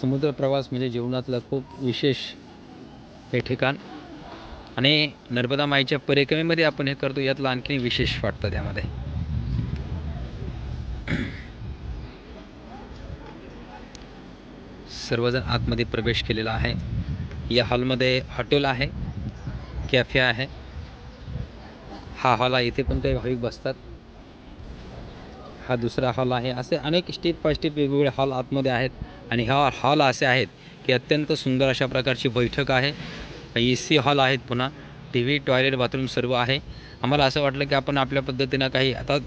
समुद्रप्रवास समुद्र प्रवास म्हणजे जीवनातलं खूप विशेष हे ठिकाण. आणि नर्मदा माईच्या परिक्रमेमध्ये आपण हे करतो यातलं आणखी विशेष वाटतं त्यामध्ये. सर्वजण आतमध्ये प्रवेश केलेला आहे. या हॉलमध्ये हॉटेल आहे कॅफे आहे. हा हॉल आहे इथे पण काही भाविक बसतात. हा दुसरा हॉल आहे. असे अनेक स्टेप बाय स्टेप वेगवेगळे हॉल आतमध्ये आहेत. आणि ह्या हॉल असे आहेत की अत्यंत सुंदर अशा प्रकारची बैठक आहे. ए सी हॉल आहेत पुन्हा. टी व्ही टॉयलेट बाथरूम सर्व आहे. आम्हाला असं वाटलं की आपण आपल्या पद्धतीनं काही आता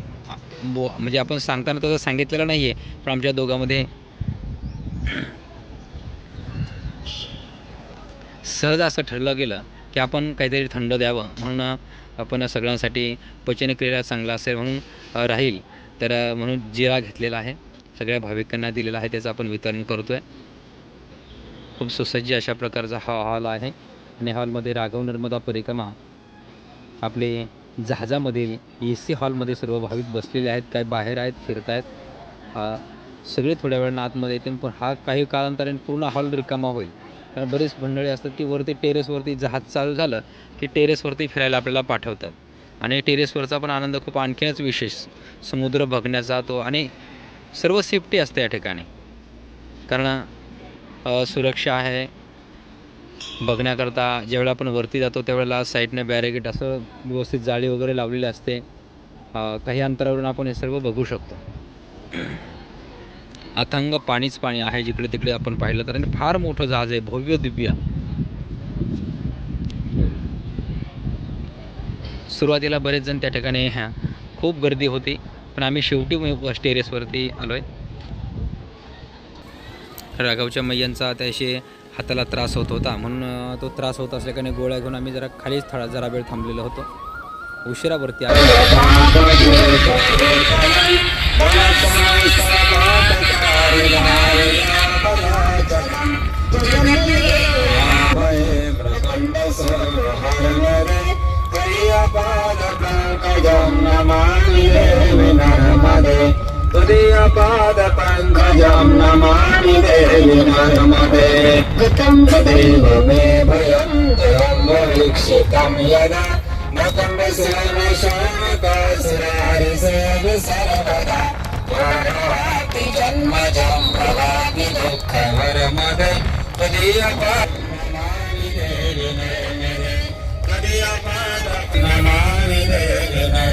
बो म्हणजे आपण सांगताना तसं सांगितलेलं नाही आहे पण आमच्या दोघांमध्ये सहज असं ठरलं गेलं की आपण काहीतरी थंड द्यावं म्हणून आपण सगळ्यांसाठी पचनक्रिया चांगला असेल म्हणून राहील. तर म्हणून जिरा घेतलेला आहे. सगळ्या भाविकांना दिलेला आहे त्याचं आपण वितरण करतो आहे खूप सुसज्ज अशा प्रकारचा हा हॉल आहे आणि हॉलमध्ये राघव नर्मदा परिक्रमा. आपले जहाजामधील ए सी हॉलमध्ये सर्व भाविक बसलेले आहेत काय बाहेर आहेत फिरत आहेत. सगळे थोड्या वेळानं आतमध्ये येतील पण हा काही कालांतराने पूर्ण हॉल रिकामा होईल. कारण बरेच मंडळी असतात की वरती टेरेसवरती जहाज चालू झालं की टेरेसवरती फिरायला आपल्याला पाठवतात. आणि टेरेसवरचा पण आनंद खूप आणखीनच विशेष. समुद्र बघण्याचा तो आणि सर्व सेफ्टी असते या ठिकाणी. कारण सुरक्षा आहे. बघण्याकरता ज्यावेळेला आपण वरती जातो त्यावेळेला साईडने बॅरिगेट असं व्यवस्थित जाळी वगैरे लावलेली असते. काही अंतरावरून आपण हे सर्व बघू शकतो. अथंग पाणीच पाणी आहे जिकडे तिकडे आपण पाहिलं तर. आणि फार मोठं जहाज आहे भव्य दिव्य. सुरुवातीला बरेच जण त्या ठिकाणी ह्या खूप गर्दी होती. पण आम्ही शेवटी टेरेसवरती आलो आहे राघवच्या मैयांचा त्याशी हाताला त्रास होत होता. म्हणून तो त्रास होत असल्याने गोळ्या घेऊन आम्ही जरा खालीच थोडा जरा वेळ थांबलेलो होतो. उशिरावरती आलो. पाद पङ्कजं नमामि देवि नर्मदे। गतं देव मे भयं जयं यदा सर्वदा। वाराति जन्मजं भवामि दुःखहरमदे तदीयपाद नमामि देवि नर्मदे। तदीयपाद नमामि देवि नर्मदे।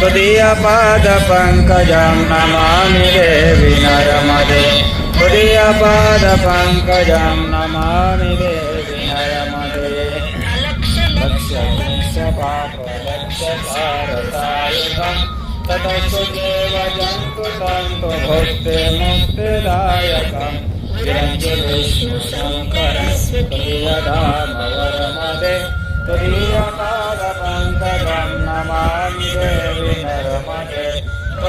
त्वदीयपादपङ्कजं नमामि देवि नर्मदे। त्वदीयपादपङ्कजं नमामि देवि नरमदे। लक्ष्यपापलक्ष्यकारतायुधं ततस्तुदेव जन्तु तन्तु भुक्ते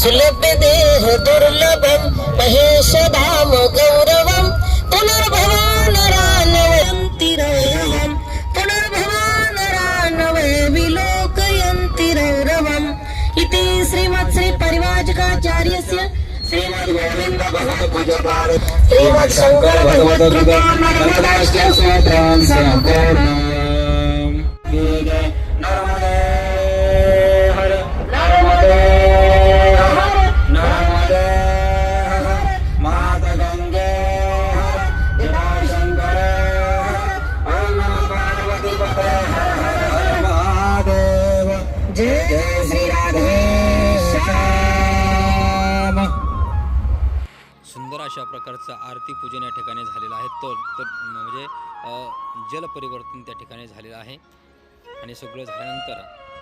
कदा सुलभ्य देह दुर्लभं पुनर्भवान रानवयंती रौरवम पुनर्भवान रानवय विलोकयन्ति रौरवम् इति श्रीमत् श्री परिवाजकाचार्यस्य श्रीमद् गोविन्द भगवत पूज पार श्रीमद शंकर भगवत कृत नर्मदाष्टय स्तोत्रम अशा प्रकारचं आरती पूजन या ठिकाणी झालेलं आहे. तर तर म्हणजे जलपरिवर्तन त्या ठिकाणी झालेलं आहे. आणि सगळं झाल्यानंतर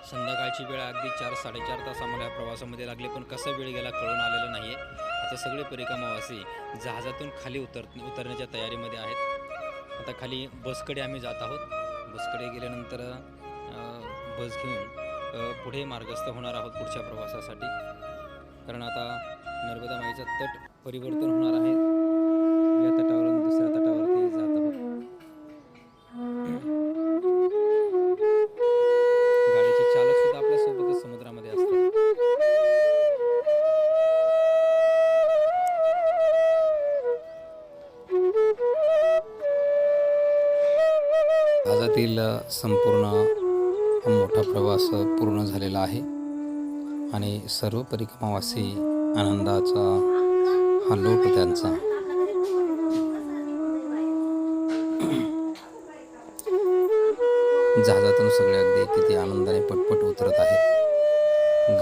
संध्याकाळची वेळ अगदी चार साडेचार तास आम्हाला या प्रवासामध्ये लागले पण कसा वेळ गेला कळून आलेलं नाही आहे आता सगळे परिक्रमावासी जहाजातून खाली उतर उतरण्याच्या तयारीमध्ये आहेत. आता खाली बसकडे आम्ही जात आहोत. बसकडे गेल्यानंतर बस घेऊन पुढे मार्गस्थ होणार आहोत पुढच्या प्रवासासाठी. कारण आता नर्मदा माईचा तट परिवर्तन होणार आहे. या तटावरून दुसऱ्या तटावरती जात आहोत. गाडीचे चालक सुद्धा आपल्या सोबतच समुद्रामध्ये असतात. जहाजातील संपूर्ण हा मोठा प्रवास पूर्ण झालेला आहे. आणि सर्व परिक्रमावासी आनंदाचा हा लोट त्यांचा. जहाजातून सगळे अगदी किती आनंदाने पटपट उतरत आहेत.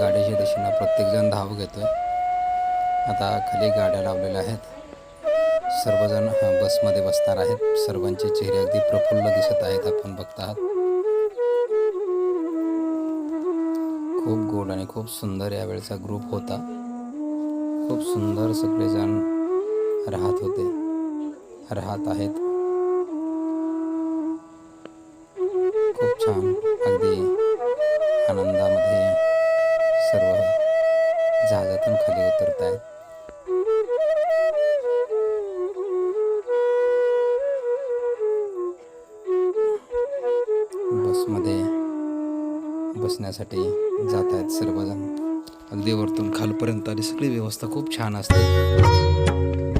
गाडीच्या दिशेनं प्रत्येकजण धाव घेतोय. आता खाली गाड्या लावलेल्या आहेत. सर्वजण हा, बसमध्ये बसणार आहेत. सर्वांचे चेहरे अगदी प्रफुल्ल दिसत आहेत आपण बघत आहात. खूप गोड आणि खूप सुंदर यावेळेचा ग्रुप होता. खूप सुंदर सगळेजण राहत होते. राहत आहेत. खूप छान. अगदी आनंदामध्ये सर्व जहाजातून खाली उतरत आहेत बसमध्ये बसण्यासाठी जात आहेत सर्वजण. अगदी वरतून खालपर्यंत आली. सगळी व्यवस्था खूप छान असते.